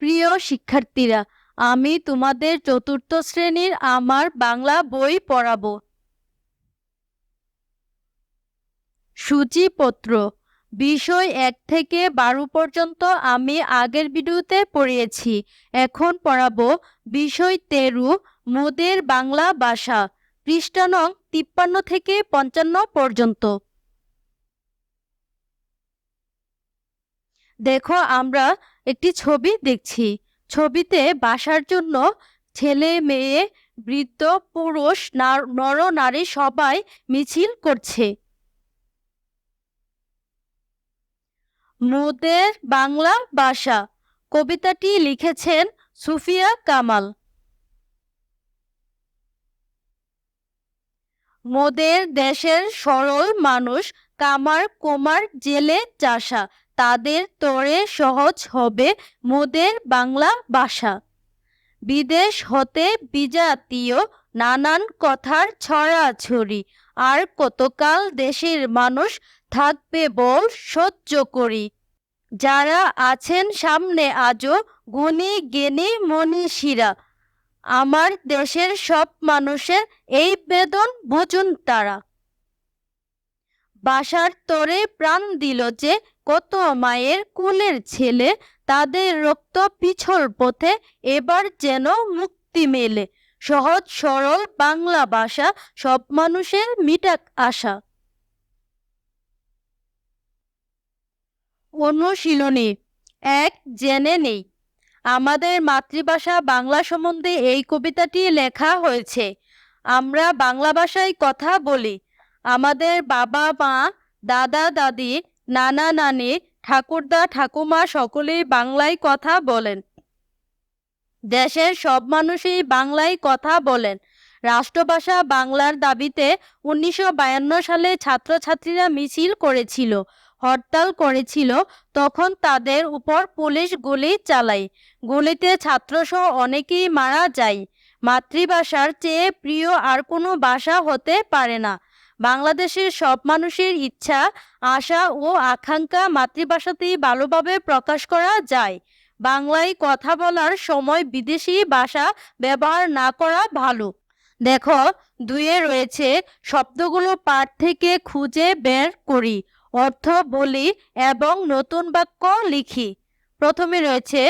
প্রিয় শিক্ষার্থীরা, আমি তোমাদের চতুর্থ শ্রেণির আমার বাংলা বই পড়াবো। সূচিপত্র, বিষয় এক থেকে বারো পর্যন্ত আমি আগের ভিডিওতে পড়িয়েছি। এখন পড়াবো বিষয় তেরু, মোদের বাংলা ভাষা, পৃষ্ঠা নং তিপ্পান্ন থেকে পঞ্চান্ন পর্যন্ত। দেখো, আমরা একটি ছবি দেখছি। ছবিতে বাসার জন্য ছেলে, মেয়ে, বৃদ্ধ, পুরুষ, নর, নারী সবাই মিছিল করছে। মোদের বাংলা ভাষা। কবিতাটি লিখেছেন সুফিয়া কামাল। মোদের দেশের সরল মানুষ কামার কোমার জেলে চাষা। তাদের তরে সহজ হবে মোদের বাংলা ভাষা। বিদেশ হতে বিজাতীয় নানান কথার ছড়াছড়ি, আর কতকাল দেশের মানুষ থাকবে বল সহ্য করি। যারা আছেন সামনে আজও গুণী জ্ঞানী মনীষীরা, আমার দেশের সব মানুষের এই বেদন বুঝুন তারা। বাসার তরে প্রাণ দিল যে কত মায়ের কুলের ছেলে, তাদের রক্ত পিছল পথে এবার যেন মুক্তি মেলে। সহজ, সরল বাংলা ভাষা, সব মানুষের মিটাক আশা। অনুশীলনী এক, জেনে নেই। আমাদের মাতৃভাষা বাংলা সম্বন্ধে এই কবিতাটি লেখা হয়েছে। আমরা বাংলা ভাষায় কথা বলি। আমাদের বাবা মা দাদা দাদি নানা নানি, ঠাকুরদা, ঠাকুমা সকলেই বাংলায় কথা বলেন। দেশের সব মানুষই বাংলায় কথা বলেন। রাষ্ট্রভাষা বাংলার দাবিতে উনিশশো বায়ান্ন সালে ছাত্রছাত্রীরা মিছিল করেছিল, হরতাল করেছিল। তখন তাদের উপর পুলিশ গুলি চালায়। গুলিতে ছাত্রসহ অনেকেই মারা যায়। মাতৃভাষার চেয়ে প্রিয় আর কোনো ভাষা হতে পারে না। বাংলাদেশের সব মানুষের ইচ্ছা, আশা ও আকাঙ্ক্ষা মাতৃভাষাতেই ভালোভাবে প্রকাশ করা যায়। বাংলায় কথা বলার সময় বিদেশি ভাষা ব্যবহার না করা ভালো। দেখো দুয়ে রয়েছে, শব্দগুলো পাঠ থেকে খুঁজে বের করি, অর্থ বলি এবং নতুন বাক্য লিখি। প্রথমে রয়েছে,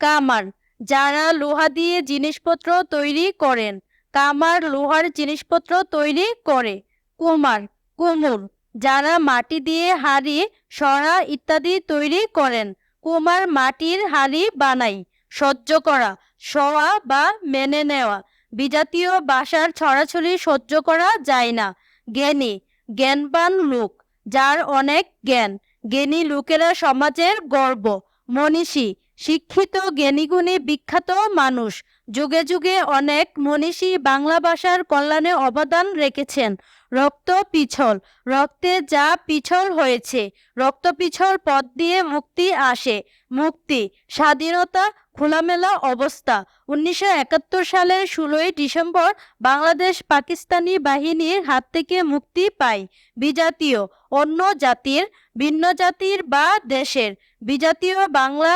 কামার, যারা লোহা দিয়ে জিনিসপত্র তৈরি করেন। কামার লোহার জিনিসপত্র তৈরি করে। কুমার, কুমুর, যারা মাটি দিয়ে হাড়ি, সরা ইত্যাদি তৈরি করেন। কুমার মাটির হাড়ি বানাই, সহ্য করা, সওয়া বা মেনে নেওয়া। বিজাতীয় বাসার ছড়াছড়ি সহ্য করা যায় না। জ্ঞানী, জ্ঞানবান লোক, যার অনেক জ্ঞান। জ্ঞানী লোকেরা সমাজের গর্ব, মনীষী, শিক্ষিত জ্ঞানীগুণী বিখ্যাত মানুষ। যুগে যুগে অনেক মনীষী বাংলা ভাষার কল্যাণে অবদান রেখেছেন। রক্ত পিছল, রক্তে যা পিছল হয়েছে, রক্ত পিছল পথ দিয়ে মুক্তি আসে। মুক্তি, স্বাধীনতা, খোলামেলা অবস্থা। উনিশশো একাত্তর সালের ষোলোই ডিসেম্বর বাংলাদেশ পাকিস্তানি বাহিনীর হাত থেকে মুক্তি পায়। বিজাতীয় অন্য জাতির, ভিন্ন জাতির বা দেশের। বিজাতীয় বাংলা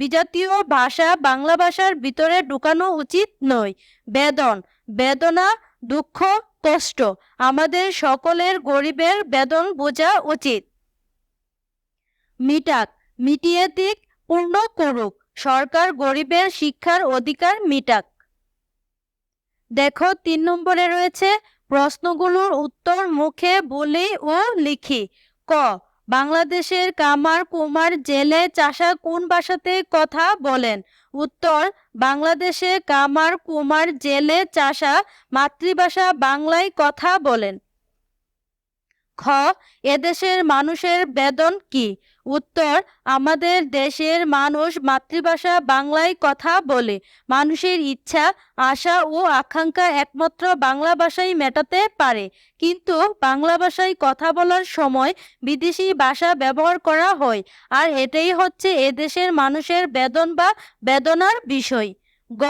বিজাতীয় ভাষা বাংলা ভাষার ভিতরে ঢুকানো উচিত নয়। বেদন, বেদনা, দুঃখ, কষ্ট, আমাদের সকলের গরিবের বেদন বোঝা উচিত। মিটাক, মিটিয়ে দিক, পূর্ণ করুক, সরকার গরিবের শিক্ষার অধিকার মিটাক। দেখো, তিন নম্বরে রয়েছে প্রশ্নগুলোর উত্তর মুখে বলি ও লিখি। ক, বাংলাদেশের কামার কুমার জেলে চাষা কোন ভাষাতে কথা বলেন? উত্তর, বাংলাদেশে কামার কুমার জেলে চাষা মাতৃভাষা বাংলায় কথা বলেন। খ, এদেশের মানুষের বেদন কি? উত্তর, আমাদের দেশের মানুষ মাতৃভাষা বাংলায় কথা বলে। মানুষের ইচ্ছা, আশা ও আকাঙ্ক্ষা একমাত্র বাংলা ভাষায় মেটাতে পারে। কিন্তু বাংলা ভাষায় কথা বলার সময় বিদেশি ভাষা ব্যবহার করা হয়, আর এটাই হচ্ছে এদেশের মানুষের বেদন বা বেদনার বিষয়। গ,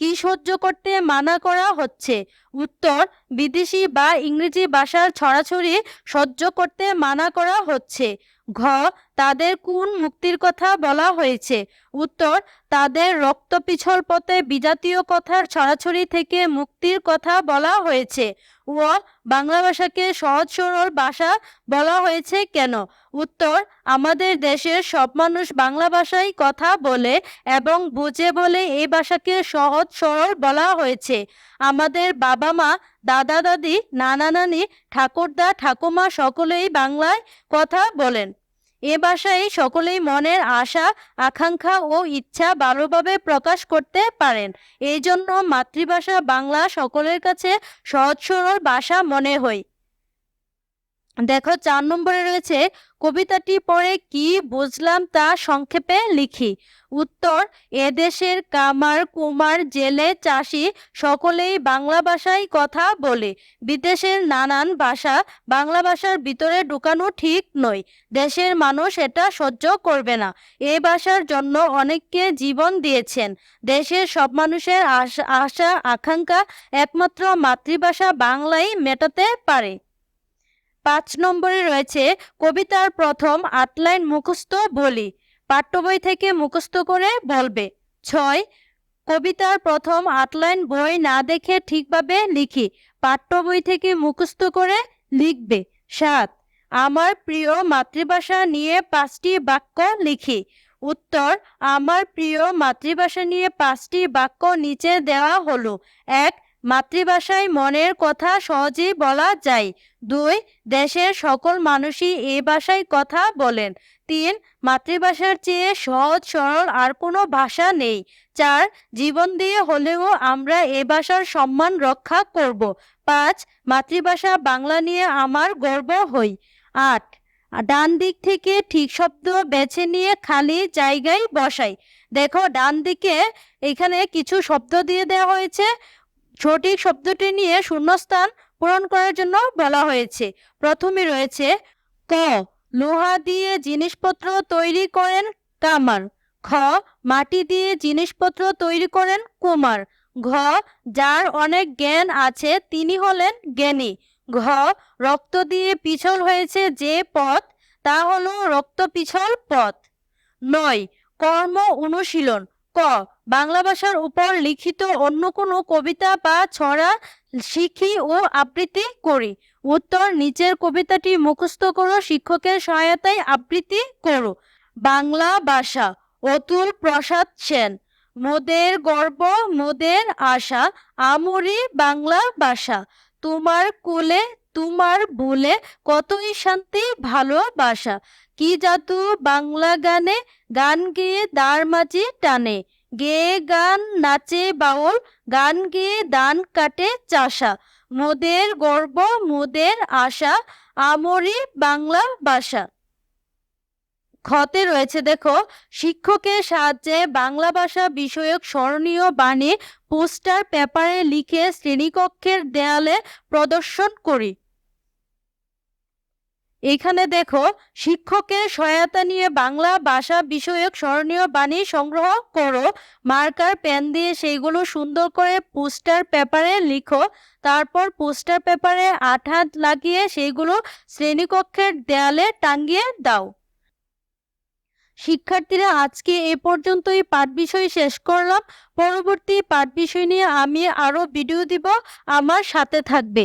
কি সহ্য করতে মানা করা হচ্ছে? উত্তর, বিদেশি বা ইংরেজি ভাষার ছড়াছড়ি সহ্য করতে মানা করা হচ্ছে। ঘ, তাদের কোন মুক্তির কথা বলা হয়েছে? উত্তর, তাদের রক্ত পিছল পথে বিজাতীয় কথার ছড়াছড়ি থেকে মুক্তির কথা বলা হয়েছে। ও, বাংলা ভাষাকে সহজ সরল ভাষা বলা হয়েছে কেন? উত্তর, আমাদের দেশের সব মানুষ বাংলা ভাষায় কথা বলে এবং বুঝে বলে এই ভাষাকে সহজ সরল বলা হয়েছে। আমাদের বাবা মা, দাদা দাদি, নানা নানি, ঠাকুরদা, ঠাকুমা সকলেই বাংলায় কথা বলেন। এ ভাষায় সকলেই মনের আশা, আকাঙ্ক্ষা ও ইচ্ছা ভালোভাবে প্রকাশ করতে পারেন। এই জন্য মাতৃভাষা বাংলা সকলের কাছে সহজ সরল ভাষা মনে হয়। দেখো চার নম্বরে রয়েছে, কবিতাটি পড়ে কি বুঝলাম তা সংক্ষেপে লিখি। উত্তর এদেশের কামার কুমার জেলে চাষি সকলেই বাংলা ভাষায় কথা বলে। বিদেশের নানান ভাষা বাংলা ভাষার ভিতরে ঢুকানো ঠিক নয়। দেশের মানুষ এটা সহ্য করবে না। এ ভাষার জন্য অনেককে জীবন দিয়েছেন। দেশের সব মানুষের আশা আশা, আকাঙ্ক্ষা একমাত্র মাতৃভাষা বাংলাই মেটাতে পারে। পাঁচ নম্বরে রয়েছে কবিতার প্রথম আটলাইন মুখস্থ বলি। পাঠ্য বই থেকে মুখস্থ করে বলবে। ছয়, কবিতার প্রথম আটলাইন বই না দেখে ঠিকভাবে লিখি। পাঠ্য বই থেকে মুখস্থ করে লিখবে। সাত, আমার প্রিয় মাতৃভাষা নিয়ে পাঁচটি বাক্য লিখি। উত্তর, আমার প্রিয় মাতৃভাষা নিয়ে পাঁচটি বাক্য নিচে দেওয়া হলো। এক মাতৃভাষায় মনের কথা সহজেই বলা যায়। দুই, দেশের সকল মানুষই এ ভাষায় কথা বলেন। তিন, মাতৃভাষার চেয়ে সহজ, সরল আর কোনো ভাষা নেই। চার, জীবন দিয়ে হলেও আমরা এ ভাষার সম্মান রক্ষা করব। পাঁচ, মাতৃভাষা বাংলা নিয়ে আমার গর্ব হই। আট, ডান দিক থেকে ঠিক শব্দ বেছে নিয়ে খালি জায়গায় বসাই। দেখো, ডান দিকে এখানে কিছু শব্দ দিয়ে দেওয়া হয়েছে। সঠিক শব্দটি নিয়ে শূন্যস্থান পূরণ করার জন্য বলা হয়েছে। প্রথমে রয়েছে ক, লোহা দিয়ে জিনিসপত্র তৈরি করেন কামার খ, মাটি দিয়ে জিনিসপত্র তৈরি করেন কুমার। ঘ, যার অনেক জ্ঞান আছে তিনি হলেন জ্ঞানী। ঘ, রক্ত দিয়ে পিছল হয়েছে যে পথ, তা হলো রক্ত পিছল পথ। নয়, কর্ম অনুশীলন। ক, বাংলা ভাষার উপর লিখিত অন্য কোনো কবিতা বা ছড়া শিখি ও আবৃত্তি করি। উত্তর, নিচের কবিতাটি মুখস্থ করো, শিক্ষকের সহায়তায় আবৃত্তি করো। বাংলা ভাষা, অতুল প্রসাদ সেন। মোদের গর্ব, মোদের আশা, আমরি বাংলা ভাষা। তোমার কুলে, তোমার ভুলে কতই শান্তি ভালোবাসা। কি জাদু? বাংলা গানে গান গেয়ে দাঁড় মাঝি টানে। গেয়ে গান নাচে বাউল, গান গেয়ে দান কাটে চাষা। মোদের গর্ব, মোদের আশা, আমরি বাংলা ভাষা। খতে রয়েছে দেখো, শিক্ষকের সাহায্যে বাংলা ভাষা বিষয়ক স্মরণীয় বাণী পোস্টার পেপারে লিখে শ্রেণীকক্ষের দেয়ালে প্রদর্শন করি। এখানে দেখো শিক্ষকের সহায়তা নিয়ে বাংলা ভাষা বিষয়ক স্মরণীয় বাণী সংগ্রহ করো। মার্কার পেন দিয়ে সেইগুলো সুন্দর করে পোস্টার পেপারে লিখো। তারপর পোস্টার পেপারে হাত লাগিয়ে সেইগুলো শ্রেণীকক্ষের দেয়ালে টাঙ্গিয়ে দাও। শিক্ষার্থীরা, আজকে এ পর্যন্তই পাঠ বিষয় শেষ করলাম। পরবর্তী পাঠ বিষয় নিয়ে আমি আরও ভিডিও দিব। আমার সাথে থাকবে।